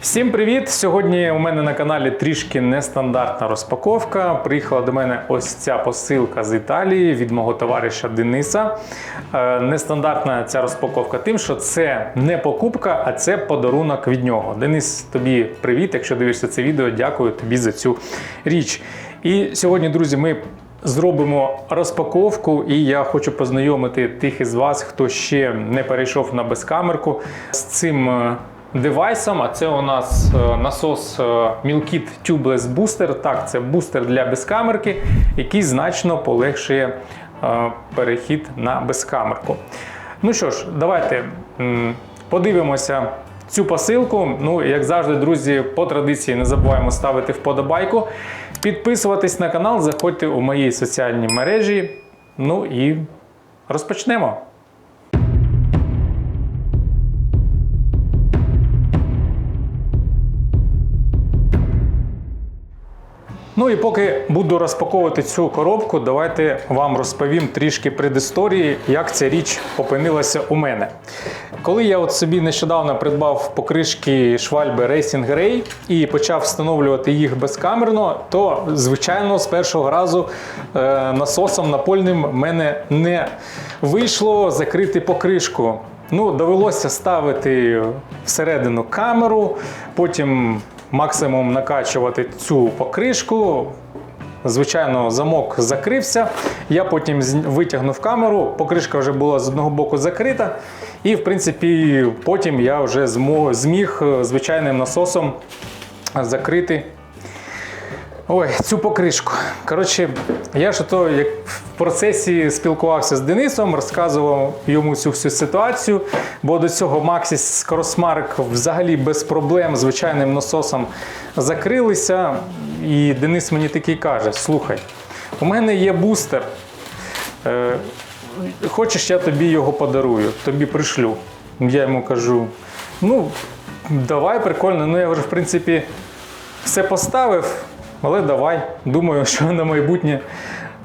Всім привіт! Сьогодні у мене на каналі трішки нестандартна розпаковка. Приїхала до мене ось ця посилка з Італії від мого товариша Дениса. Е, Нестандартна ця розпаковка тим, що це не покупка, а це подарунок від нього. Денис, тобі привіт! Якщо дивишся це відео, дякую тобі за цю річ. І сьогодні, друзі, ми зробимо розпаковку, і я хочу познайомити тих із вас, хто ще не перейшов на безкамерку з цим. Девайсом, а це у нас е, насос е, Milkit Tubeless Booster. Так, це бустер для безкамерки, який значно полегшує е, перехід на безкамерку. Ну що ж, давайте подивимося цю посилку. Ну, як завжди, друзі, по традиції не забуваємо ставити вподобайку, підписуватись на канал, заходьте у мої соціальні мережі. Ну і розпочнемо. Ну і поки буду розпаковувати цю коробку, давайте вам розповім трішки предісторії, як ця річ опинилася у мене. Коли я от собі нещодавно придбав покришки швальби Racing Ray і почав встановлювати їх безкамерно, то звичайно з першого разу е, насосом напольним в мене не вийшло закрити покришку. Ну, довелося ставити всередину камеру, потім максимум накачувати цю покришку. Звичайно, замок закрився. Я потім витягнув камеру, покришка вже була з одного боку закрита. І, в принципі, потім я вже зміг е, звичайним насосом закрити Ой, цю покришку. Коротше, я ж то як в процесі спілкувався з Денисом, розказував йому цю всю ситуацію, бо до цього Maxis Crossmark взагалі без проблем звичайним насосом закрилися. І Денис мені такий каже: слухай, у мене є бустер. Е, хочеш, я тобі його подарую, тобі пришлю. Я йому кажу: ну, давай, прикольно, ну я вже, в принципі, все поставив, але давай. Думаю, що на майбутнє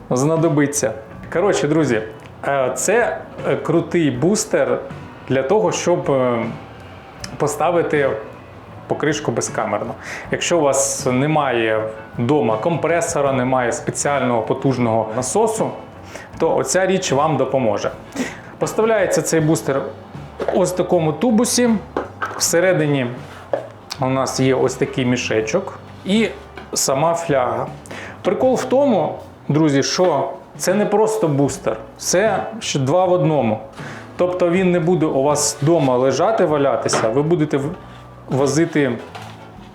знадобиться. Коротше, друзі, е, це е, крутий бустер для того, щоб е, поставити покришку безкамерно. Якщо у вас немає вдома компресора, немає спеціального потужного насосу, то оця річ вам допоможе. Поставляється цей бустер ось такому тубусі. Всередині у нас є ось такий мішечок і сама фляга. Прикол в тому, друзі, що це не просто бустер, це ще два в одному. Тобто він не буде у вас вдома лежати, валятися, ви будете возити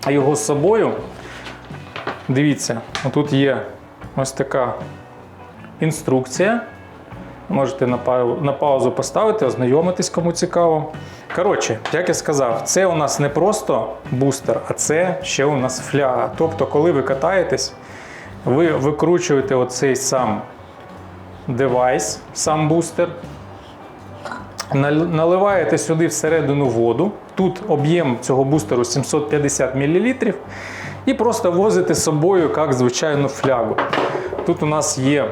його з собою. Дивіться, тут є ось така інструкція. Можете на пау- на паузу поставити, ознайомитись, кому цікаво. Коротше, як я сказав, це у нас не просто бустер, а це ще у нас фляга. Тобто, коли ви катаєтесь, ви викручуєте оцей сам девайс, сам бустер, наливаєте сюди всередину воду. Тут об'єм цього бустеру 750 мл. І просто возите з собою як звичайну флягу. Тут у нас є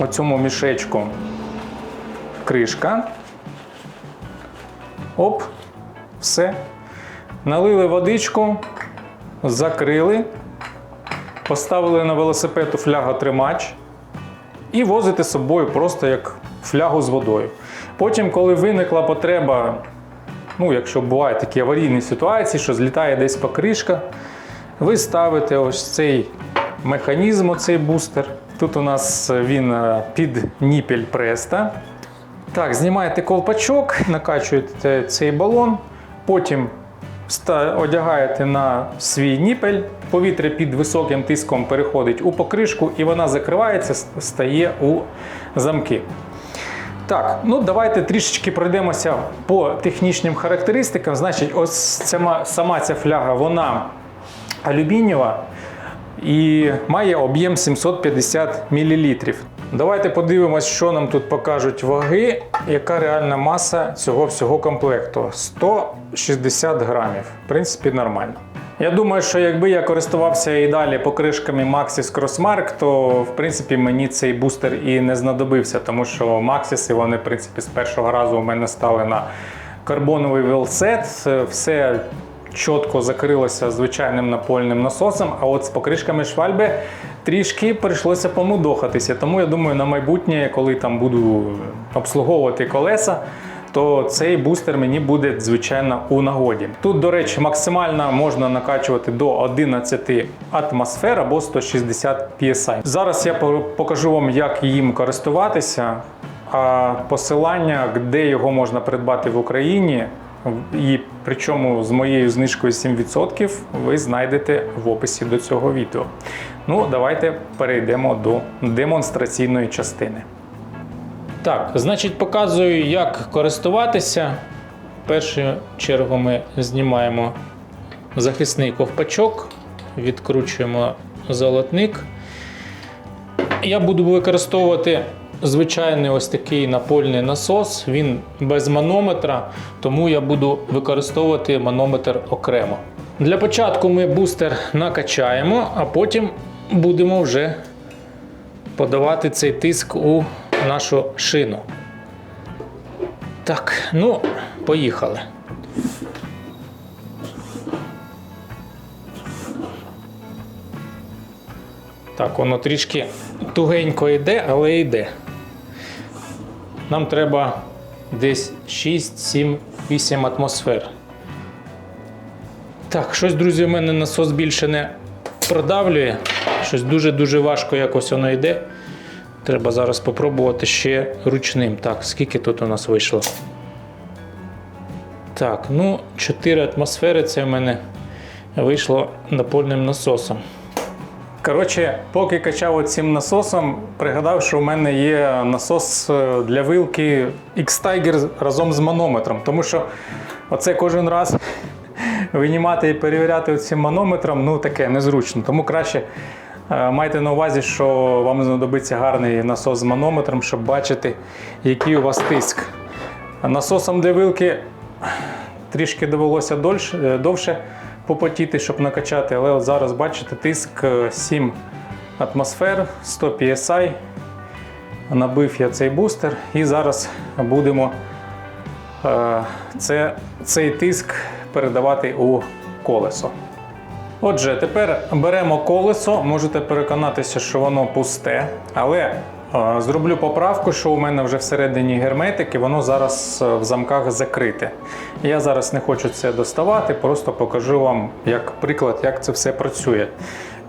у цьому мішечку кришка. Оп, все. Налили водичку, закрили, поставили на велосипед у фляготримач і возите з собою просто як флягу з водою. Потім, коли виникла потреба, ну, якщо бувають такі аварійні ситуації, що злітає десь покришка, ви ставите ось цей механізм, оцей бустер. Тут у нас він е, під ніпель преста. Так, знімаєте колпачок, накачуєте цей балон, потім одягаєте на свій ніпель, повітря під високим тиском переходить у покришку і вона закривається, стає у замки. Так, ну давайте трішечки пройдемося по технічним характеристикам. Значить, ось сама, сама ця фляга, вона алюмінієва і має об'єм 750 мл. Давайте подивимось, що нам тут покажуть ваги, яка реальна маса цього всього комплекту. 160 грамів. В принципі, нормально. Я думаю, що якби я користувався і далі покришками Maxis Crossmark, то в принципі мені цей бустер і не знадобився, тому що Maxis вони в принципі з першого разу у мене стали на карбоновий велсет. Все чітко закрилося звичайним напольним насосом, а от з покришками швальби трішки прийшлося помудохатися. Тому я думаю, на майбутнє, коли там буду обслуговувати колеса, то цей бустер мені буде звичайно у нагоді. Тут, до речі, максимально можна накачувати до 11 атмосфер або 160 PSI. Зараз я покажу вам, як їм користуватися. А посилання, де його можна придбати в Україні, і причому з моєю знижкою 7%, ви знайдете в описі до цього відео. Ну, давайте перейдемо до демонстраційної частини. Так, значить, показую, як користуватися. В першу чергу ми знімаємо захисний ковпачок, відкручуємо золотник. Я буду використовувати звичайний ось такий напольний насос. Він без манометра, тому я буду використовувати манометр окремо. Для початку ми бустер накачаємо, а потім будемо вже подавати цей тиск у нашу шину. Так, ну, поїхали. Так, воно трішки тугенько йде, але йде. Нам треба десь 6, 7, 8 атмосфер. Так, щось, друзі, у мене насос більше не продавлює. Щось дуже-дуже важко якось воно йде. Треба зараз спробувати ще ручним. Так, скільки тут у нас вийшло? Так, ну 4 атмосфери це в мене вийшло напольним насосом. Коротше, поки качав цим насосом, пригадав, що у мене є насос е, для вилки X-Tiger разом з манометром. Тому що оце кожен раз винімати і перевіряти цим манометром, ну таке незручно. Тому краще е, майте на увазі, що вам знадобиться гарний насос з манометром, щоб бачити, який у вас тиск. Насосом для вилки трішки довелося е, довше попотіти, щоб накачати, але от зараз бачите, тиск е, 7 атмосфер, 100 PSI. Набив я цей бустер і зараз будемо е, це, цей тиск передавати у колесо. Отже, тепер беремо колесо, можете переконатися, що воно пусте, але е, зроблю поправку, що у мене вже всередині герметики, воно зараз е, в замках закрите. Я зараз не хочу це доставати, просто покажу вам як приклад, як це все працює.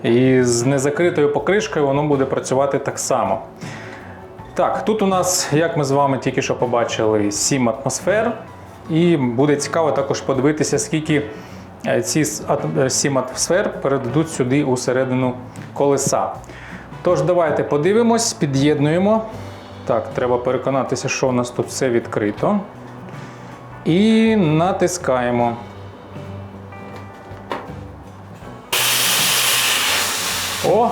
І з незакритою покришкою воно буде працювати так само. Так, тут у нас, як ми з вами тільки що побачили, 7 атмосфер. І буде цікаво також подивитися, скільки е, ці с- е, 7 атмосфер передадуть сюди у середину колеса. Тож, давайте подивимось, під'єднуємо. Так, треба переконатися, що у нас тут все відкрито. І натискаємо. О,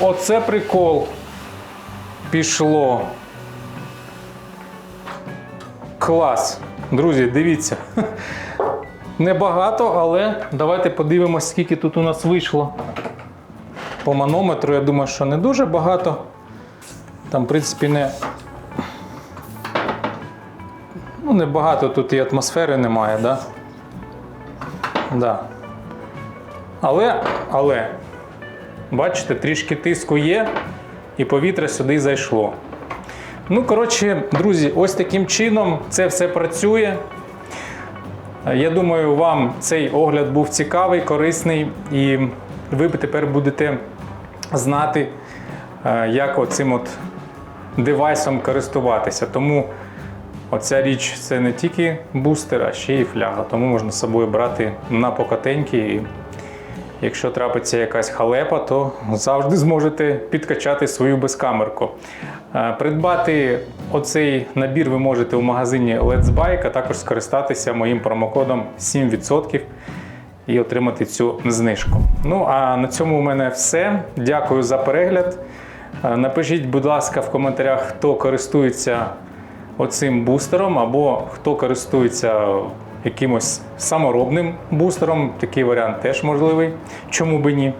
оце прикол. Пішло. Клас. Друзі, дивіться. Небагато, але давайте подивимось, скільки тут у нас вийшло. По манометру, я думаю, що не дуже багато. Там, в принципі, не. Ну, не багато тут і атмосфери немає, да? Да. Але, але, бачите, трішки тиску є, і повітря сюди зайшло. Ну, коротше, друзі, ось таким чином це все працює. Я думаю, вам цей огляд був цікавий, корисний, і ви тепер будете знати, е, як оцим от девайсом користуватися. Тому оця річ це не тільки бустер, а ще й фляга. Тому можна з собою брати на покатеньки. І якщо трапиться якась халепа, то завжди зможете підкачати свою безкамерку. Е, Придбати оцей набір ви можете у магазині Let's Bike, а також скористатися моїм промокодом 7% і отримати цю знижку. Ну а на цьому у мене все. Дякую за перегляд. Е, Напишіть, будь ласка, в коментарях, хто користується оцим бустером, або хто користується якимось саморобним бустером. Такий варіант теж можливий. Чому би ні?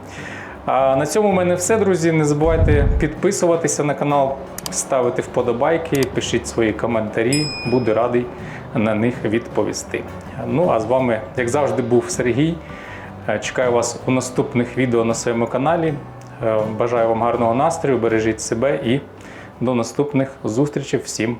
А на цьому у мене все, друзі. Не забувайте підписуватися на канал, ставити вподобайки, пишіть свої коментарі. Буду радий на них відповісти. Ну а з вами, як завжди, був Сергій. Е, Чекаю вас у наступних відео на своєму каналі. Е, Бажаю вам гарного настрою, бережіть себе і до наступних зустрічей. Всім